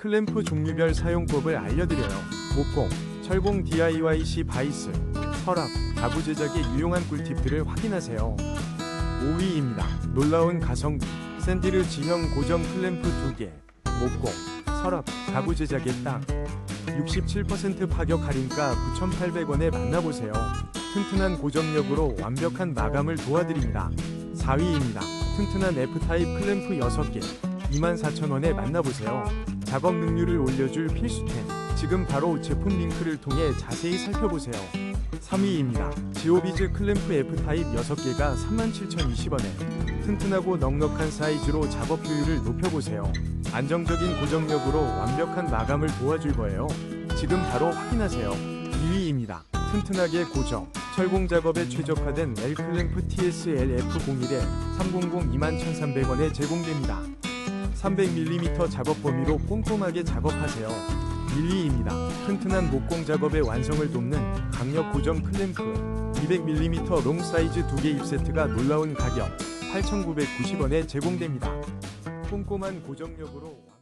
클램프 종류별 사용법을 알려드려요. 목공, 철공 DIY-C 바이스, 서랍, 가구 제작에 유용한 꿀팁들을 확인하세요. 5위입니다. 놀라운 가성비, 샌디르 지형 고정 클램프 2개, 목공, 서랍, 가구 제작에 딱 67% 파격 할인가 9,800원에 만나보세요. 튼튼한 고정력으로 완벽한 마감을 도와드립니다. 4위입니다. 튼튼한 F타입 클램프 6개 24,000원에 만나보세요. 작업 능률을 올려줄 필수템. 지금 바로 제품 링크를 통해 자세히 살펴보세요. 3위입니다. 지오비즈 클램프 F타입 6개가 37,020원에 튼튼하고 넉넉한 사이즈로 작업 효율을 높여보세요. 안정적인 고정력으로 완벽한 마감을 도와줄 거예요. 지금 바로 확인하세요. 2위입니다. 튼튼하게 고정. 철공 작업에 최적화된 L 클램프 TSL F01에 300 21,300원에 제공됩니다. 300mm 작업 범위로 꼼꼼하게 작업하세요. 1위입니다. 튼튼한 목공 작업의 완성을 돕는 강력 고정 클램프 200mm 롱 사이즈 2개 입 세트가 놀라운 가격 8,990원에 제공됩니다. 꼼꼼한 고정력으로